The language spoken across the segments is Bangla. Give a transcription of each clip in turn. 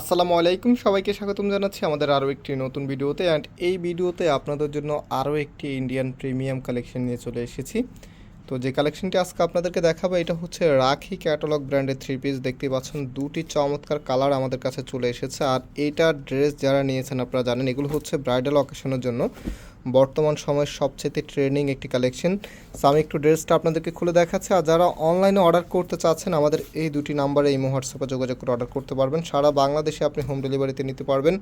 আসসালামু আলাইকুম। সবাইকে স্বাগতম জানাচ্ছি আমাদের আরও একটি নতুন ভিডিওতে। অ্যান্ড এই ভিডিওতে আপনাদের জন্য আরও একটি ইন্ডিয়ান প্রিমিয়াম কালেকশন নিয়ে চলে এসেছি। তো যে কালেকশনটি আজকে আপনাদেরকে দেখাবো, এটা হচ্ছে রাখি ক্যাটালগ ব্র্যান্ডের থ্রি পিস দেখতে পাচ্ছেন, দুটি চমৎকার কালার আমাদের কাছে চলে এসেছে। আর এইটা ড্রেস যারা নিয়েছেন আপনারা জানেন, এগুলো হচ্ছে ব্রাইডাল অকেশনের জন্য। বর্তমান সময়ের সবচেয়ে ট্রেন্ডিং একটি কালেকশন আমি একটু ড্রেসটা আপনাদেরকে খুলে দেখাচ্ছি। আর যারা অনলাইনে অর্ডার করতে চাচ্ছেন, আমাদের এই দুটি নাম্বারে এই হোয়াটসঅ্যাপে যোগাযোগ করে অর্ডার করতে পারবেন। সারা বাংলাদেশে আপনি হোম ডেলিভারিতে নিতে পারবেন।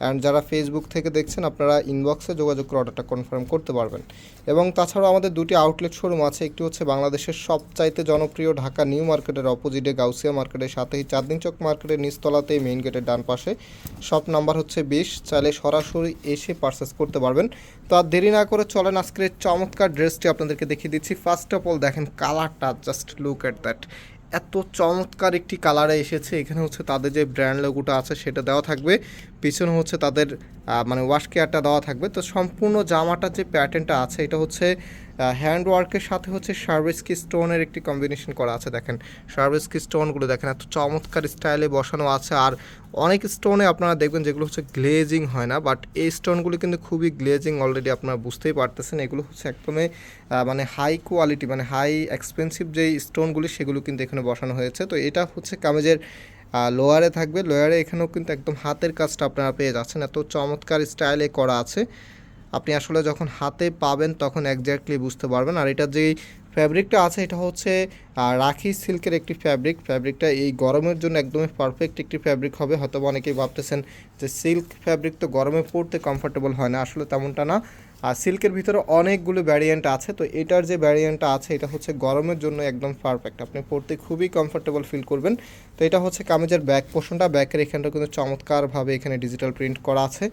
অ্যান্ড যারা ফেসবুক থেকে দেখছেন, আপনারা ইনবক্সে যোগাযোগ করে অর্ডারটা কনফার্ম করতে পারবেন। এবং তাছাড়াও আমাদের দুটি আউটলেট শোরুম আছে। একটি হচ্ছে বাংলাদেশের সবচাইতে জনপ্রিয় ঢাকা নিউ মার্কেটের অপোজিটে গাউসিয়া মার্কেটের সাথেই চাঁদনি চক মার্কেটের নিচতলাতেই মেইন গেটের ডান পাশে। শপ নাম্বার হচ্ছে বিশ। চাইলে সরাসরি এসে পারচেস করতে পারবেন। তো আর দেরি না করে চলেন আজকের চমৎকার ড্রেসটি আপনাদেরকে দেখিয়ে দিচ্ছি। ফার্স্ট অফ অল দেখেন কালারটা জাস্ট লুক অ্যাট দ্যাট এত চমৎকার একটি কালারে এসেছে। এখানে হচ্ছে তাদের যে ব্র্যান্ড লোগোটা আছে, সেটা দেওয়া থাকবে। পিছনে হচ্ছে তাদের মানে ওয়াশ কেয়ারটা দেওয়া থাকবে। তো সম্পূর্ণ জামাটার যে প্যাটার্নটা আছে, এটা হচ্ছে হ্যান্ড ওয়ার্কের সাথে হচ্ছে সার্ভিস কি স্টোনের একটি কম্বিনেশন করা আছে, দেখেন। সার্ভিস কি স্টোনগুলো দেখেন, এত চমৎকার স্টাইলে বসানো আছে। আর অনেক স্টোনে আপনারা দেখবেন যেগুলো হচ্ছে গ্লেজিং হয় না বাট এই স্টোনগুলো কিন্তু খুবই গ্লেজিং অলরেডি আপনারা বুঝতেই পারতেছেন। এগুলো হচ্ছে একদমই মানে হাই কোয়ালিটি মানে হাই এক্সপেন্সিভ যেই স্টোনগুলি সেগুলো কিন্তু এখানে বসানো হয়েছে। তো এটা হচ্ছে কামেজের লোয়ারে থাকবে। লোয়ারে এখানেও কিন্তু একদম হাতের কাজটা আপনারা পেয়ে যাচ্ছেন। এত চমৎকার স্টাইলে করা আছে। আপনি আসলে যখন হাতে পাবেন তখন একজ্যাক্টলি বুঝতে পারবেন। আর এটা যেই ফ্যাব্রিকটা আছে, এটা হচ্ছে রাখি সিল্কের একটি ফ্যাব্রিক ফ্যাব্রিকটা এই গরমের জন্য একদমই পারফেক্ট একটি ফ্যাব্রিক হবে। হয়তো অনেকেই ভাবতেছেন যে সিল্ক ফ্যাব্রিক তো গরমে পড়তে কমফোর্টেবল হয় না। আসলে তেমনটা না। আর সিল্কের ভিতরে অনেকগুলো ভ্যারিয়েন্ট আছে। তো এটার যে ভ্যারিয়েন্টটা আছে, এটা হচ্ছে গরমের জন্য একদম পারফেক্ট আপনি পড়তে খুবই কমফোর্টেবল ফিল করবেন। তো এটা হচ্ছে কামিজের ব্যাক পোর্শনটা ব্যাকের এখানটা কিন্তু চমৎকারভাবে এখানে ডিজিটাল প্রিন্ট করা আছে।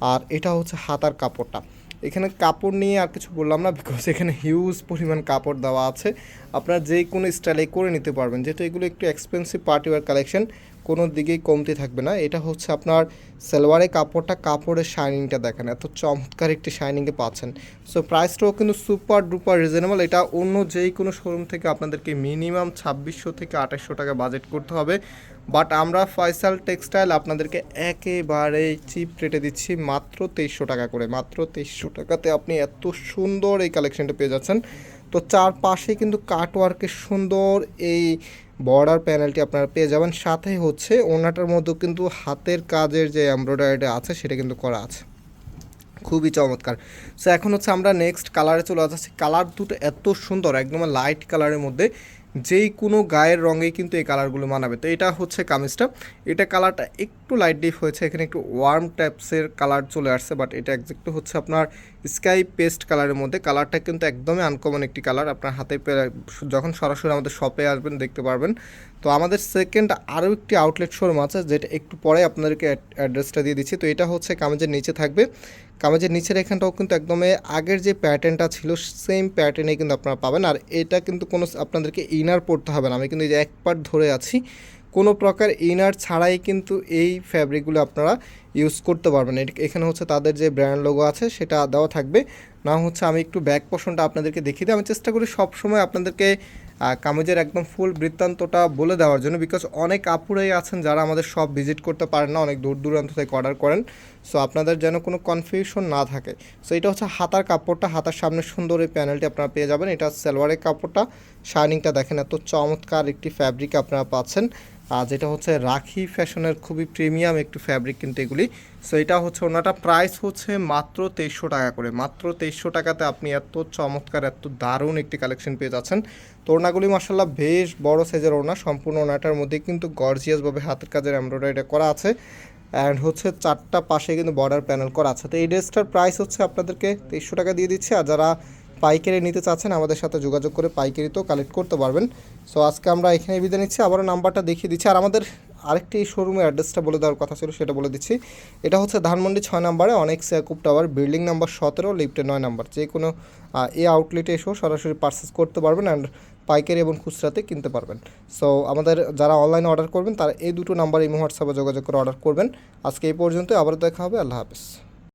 আর এটা হচ্ছে হাতার কাপড়টা। এখানে কাপড় নিয়ে আর কিছু বললাম না বিকজ এখানে হিউজ পরিমাণ কাপড় দেওয়া আছে। আপনারা যে কোনো স্টাইলে করে নিতে পারবেন। যেহেতু এগুলো একটু এক্সপেন্সিভ পার্টিওয়ার কালেকশন কোনো দিকেই কমতি থাকবে না। এটা হচ্ছে আপনার সালোয়ারের কাপড়টা, কাপড়ের শাইনিংটা দেখেন, এত চমৎকার একটি শাইনিংয়ে পাচ্ছেন। সো প্রাইসটাও কিন্তু সুপার ডুপার রিজনেবল এটা অন্য যেই কোনো শোরুম থেকে আপনাদেরকে মিনিমাম ছাব্বিশশো থেকে আঠাশশো টাকা বাজেট করতে হবে। বাট আমরা ফয়সাল টেক্সটাইল আপনাদেরকে একেবারে চিপ রেটে দিচ্ছি মাত্র তেইশশো টাকা করে। মাত্র তেইশশো টাকাতে আপনি এত সুন্দর এই কালেকশনটা পেয়ে যাচ্ছেন। তো চারপাশে কিন্তু কাটওয়ার্কের সুন্দর এই বর্ডার প্যানেলটি আপনারা পেয়ে যাবেন। সাথে হচ্ছে ওনাটার মধ্যেও কিন্তু হাতের কাজের যে এমব্রয়ডারিটা আছে, সেটা কিন্তু করা আছে। খুবই চমৎকার। সো এখন হচ্ছে আমরা নেক্সট কালারে চলে যাচ্ছি। কালার দুটো এত সুন্দর, একদম লাইট কালারের মধ্যে। যেই কোনো গায়ের রঙেই কিন্তু এই কালারগুলো মানাবে। তো এটা হচ্ছে কামিজটা। এটা কালারটা একটু লাইট ডিপ হয়েছে। এখানে একটু ওয়ার্ম টাইপসের কালার চলে আসছে বাট এটা একজ্যাক্ট হচ্ছে আপনার স্কাই পেস্ট কালারের মধ্যে। কালারটা কিন্তু একদমই আনকমন একটি কালার। আপনার হাতে যখন সরাসরি আমাদের শপে আসবেন, দেখতে পারবেন। তো আমাদের সেকেন্ড আরও একটি আউটলেট শোরুম আছে, যেটা একটু পরে আপনাদেরকে অ্যাড্রেসটা দিয়ে দিচ্ছি। তো এটা হচ্ছে কামেজের নিচে থাকবে। কামেজের নিচের এখানটাও কিন্তু একদমই আগের যে প্যাটার্নটা ছিল সেম প্যাটার্নে কিন্তু আপনারা পাবেন। আর এটা কিন্তু কোনো আপনাদেরকে ইনার পড়তে হবে না। আমি কিন্তু এই যে এক পার্ট ধরে আছি কোনো প্রকার ইনার ছাড়াই কিন্তু এই ফ্যাব্রিকগুলো আপনারা ইউজ করতে পারবেন। এখানে হচ্ছে তাদের যে ব্র্যান্ড লোগো আছে সেটা দেওয়া থাকবে। না হচ্ছে আমি একটু ব্যাক পোর্শনটা আপনাদেরকে দেখিয়ে দিই। আমি চেষ্টা করি সবসময় আপনাদেরকে কামেজের একদম ফুল বৃত্তান্তটা বলে দেওয়ার জন্য। বিকজ অনেক আপুরাই আছেন যারা আমাদের সব ভিজিট করতে পারেন না, অনেক দূর দূরান্ত থেকে অর্ডার করেন। সো আপনাদের যেন কোনো কনফিউশন না থাকে। সো এটা হচ্ছে হাতার কাপড়টা, হাতার সামনে সুন্দর এই প্যানেলটি আপনারা পেয়ে যাবেন। এটা সালোয়ারের কাপড়টা। শাইনিংটা দেখেন, এত চমৎকার একটি ফ্যাব্রিক আপনারা পাচ্ছেন। আর যেটা হচ্ছে রাখি ফ্যাশনের খুবই প্রিমিয়াম একটু ফ্যাব্রিক কিন্তু এগুলি। সো এটা হচ্ছে ওনাটা প্রাইস হচ্ছে মাত্র তেইশশো টাকা করে। মাত্র তেইশশো টাকাতে আপনি এত চমৎকার, এত দারুণ একটি কালেকশন পেয়ে যাচ্ছেন। তো ওড়নাগুলি মাসাল্লাহ বেশ বড় সাইজের ওড়না। সম্পূর্ণ ওনাটার মধ্যে কিন্তু গর্জিয়াসভাবে হাতের কাজের এমব্রয়ডারিটা করা আছে। অ্যান্ড হচ্ছে চারটা পাশে কিন্তু বর্ডার প্যানেল করা আছে। তো এই ড্রেসটার প্রাইস হচ্ছে আপনাদেরকে তেইশশো টাকা দিয়ে দিচ্ছে। আর যারা পাইকারি নিতে চাচ্ছেন, আমাদের সাথে যোগাযোগ করে পাইকারি তো কালেক্ট করতে পারবেন। সো আজকে আমরা এখানে বিদায় নিচ্ছি। আবারও নাম্বারটা দেখিয়ে দিচ্ছি। আর আমাদের আরেকটি শোরুমের অ্যাড্রেসটা বলে দেওয়ার কথা ছিল, সেটা বলে দিচ্ছি। এটা হচ্ছে ধানমন্ডি ছয় নাম্বারে অনেক সেকুপ টাওয়ার বিল্ডিং নাম্বার সতেরো লিফটে নয় নাম্বার। যে কোনো এ আউটলেটে এসেও সরাসরি পারচেস করতে পারবেন। অ্যান্ড পাইকারি এবং খুচরাতে কিনতে পারবেন। সো আমাদের যারা অনলাইনে অর্ডার করবেন, তারা এই দুটো নাম্বার এই হোয়াটসঅ্যাপে যোগাযোগ করে অর্ডার করবেন। আজকে এই পর্যন্ত আবার দেখা হবে, আল্লাহ হাফেজ।